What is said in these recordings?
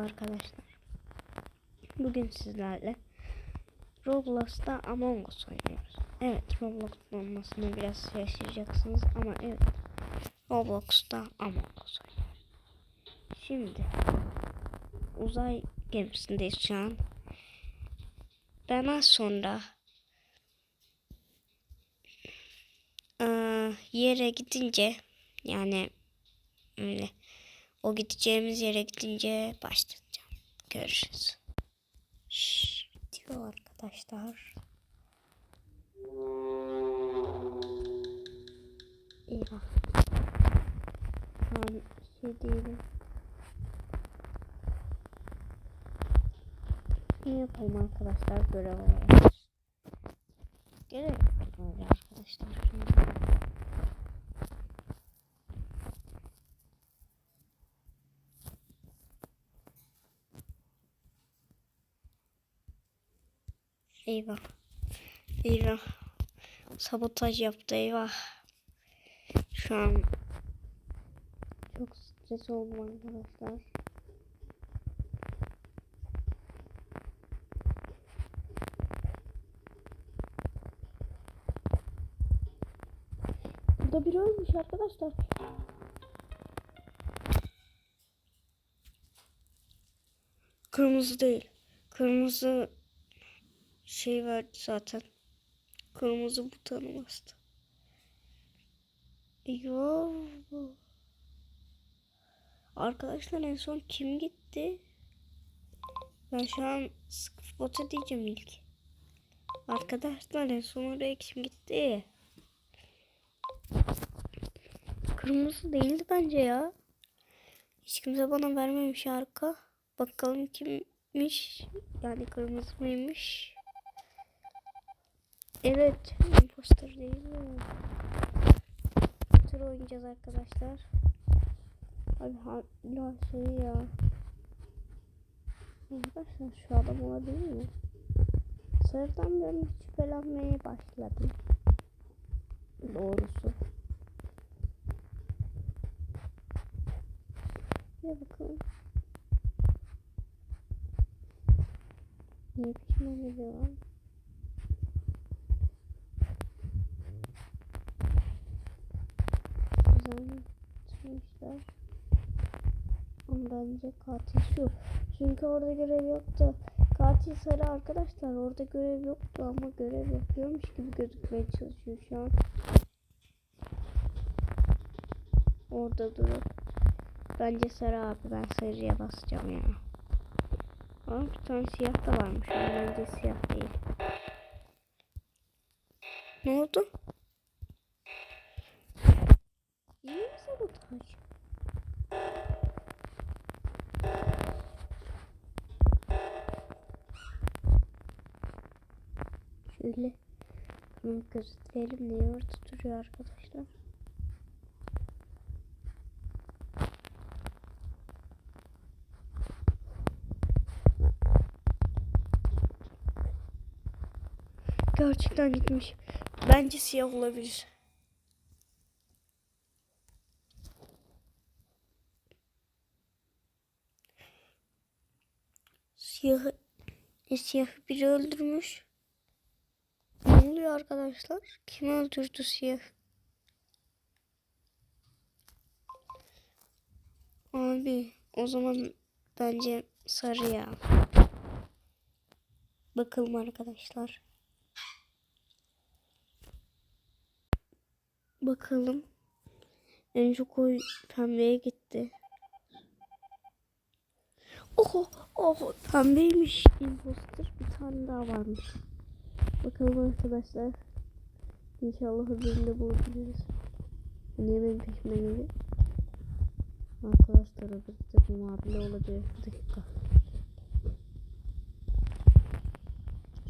arkadaşlar. Bugün sizlerle Roblox'ta Among Us oynuyoruz. Evet Roblox'ta olmasını biraz şaşıracaksınız ama evet Roblox'ta Among Us oynuyoruz. Şimdi uzay gemisindeyiz şu an. Ben az sonra eee, yere gidince yani öyle o gideceğimiz yere gidince başlayacağım. Görüşürüz. Şşş diyor arkadaşlar. Eyvah. Şu şey değilim. Ne yapalım arkadaşlar görev olarak. Görev arkadaşlar. Şimdi. Eyvah. Eyvah. Sabotaj yaptı eyvah. Şu an çok stres oldum arkadaşlar. Burada biri ölmüş arkadaşlar. Kırmızı değil. Kırmızı şey verdi zaten. Kırmızı butonu bastı. Eyvah. Arkadaşlar en son kim gitti? Ben şu an Skyfbot'a diyeceğim ilk. Arkadaşlar en son oraya kim gitti? Kırmızı değildi bence ya. Hiç kimse bana vermemiş arka. Bakalım kimmiş? Yani kırmızı mıymış? Evet. Imposter değil mi? Tur oynayacağız arkadaşlar. Abi hala şey ya. Arkadaşlar şu adam olabilir mi? Sarıdan ben şüphelenmeye başladım. Doğrusu. Ya bakalım. Biçim oluyor lan? Ama bence katil şu. Çünkü orada görev yoktu. Katil sarı arkadaşlar. Orada görev yoktu ama görev yapıyormuş gibi gözükmeye çalışıyor şu an. Orada durup. Bence sarı abi. Ben sarıya basacağım ya. Ama bir tane siyah da varmış. Bence siyah değil. Ne oldu? Sabotaj? Şöyle bunu gösterelim diye orada duruyor arkadaşlar. Gerçekten gitmiş. Bence siyah olabilir. Siyahı, e, siyahı biri öldürmüş. Ne oluyor arkadaşlar? Kim öldürdü siyah? Abi o zaman bence sarı ya. Bakalım arkadaşlar. Bakalım. En çok oy pembeye gitti. Oho, oho, pembeymiş. Imposter bir tane daha varmış. Bakalım arkadaşlar. İnşallah hızlı bulabiliriz. Niye benim peşime geliyor? Arkadaşlar öbürde bu mavili olabilir. Bir dakika.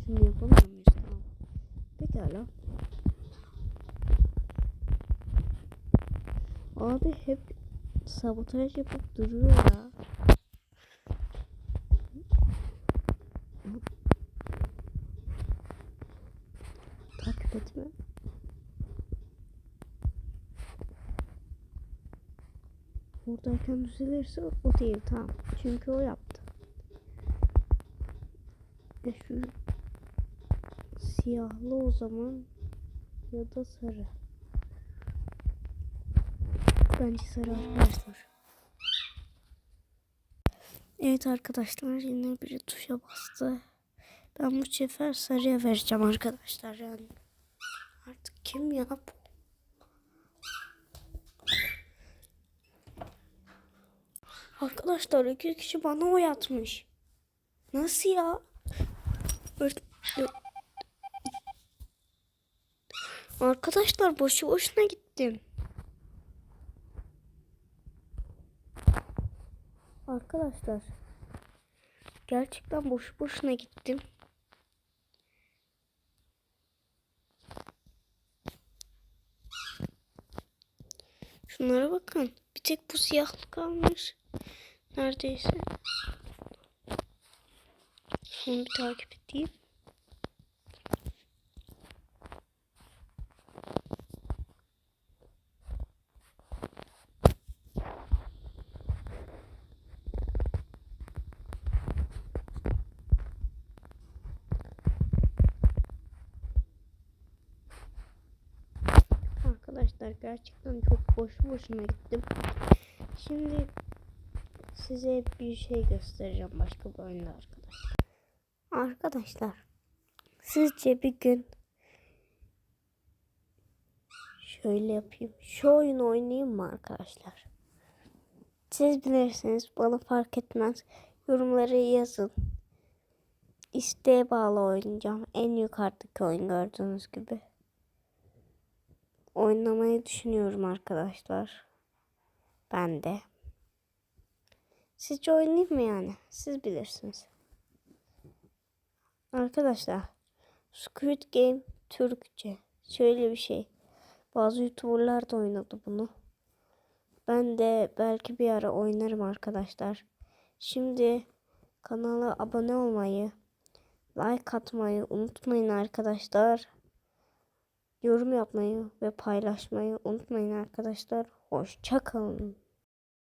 Şunu yapamıyor muyuz? Tamam. Pekala. Abi hep sabotaj yapıp duruyor ya. Takip etme. Buradayken düzelirse o değil tamam. Çünkü o yaptı. E şu siyahlı o zaman ya da sarı. Bence sarı arkadaşlar. Evet arkadaşlar yine biri tuşa bastı. Ben bu sefer sarıya vereceğim arkadaşlar yani. Artık kim ya bu? Arkadaşlar iki kişi bana oy atmış. Nasıl ya? Arkadaşlar boşu boşuna gittim. Arkadaşlar gerçekten boşu boşuna gittim. Şunlara bakın. Bir tek bu siyahlık kalmış. Neredeyse. Şunu bir takip edeyim. Arkadaşlar gerçekten çok boş boşuna gittim. Şimdi size bir şey göstereceğim başka bir oyunda arkadaşlar. Arkadaşlar sizce bir gün şöyle yapayım. Şu oyunu oynayayım mı arkadaşlar? Siz bilirsiniz bana fark etmez. Yorumları yazın. İsteğe bağlı oynayacağım. En yukarıdaki oyun gördüğünüz gibi oynamayı düşünüyorum arkadaşlar. Ben de. Sizce oynayayım mı yani? Siz bilirsiniz. Arkadaşlar Squid Game Türkçe. Şöyle bir şey. Bazı YouTuber'lar da oynadı bunu. Ben de belki bir ara oynarım arkadaşlar. Şimdi kanala abone olmayı, like atmayı unutmayın arkadaşlar. Yorum yapmayı ve paylaşmayı unutmayın arkadaşlar. Hoşçakalın.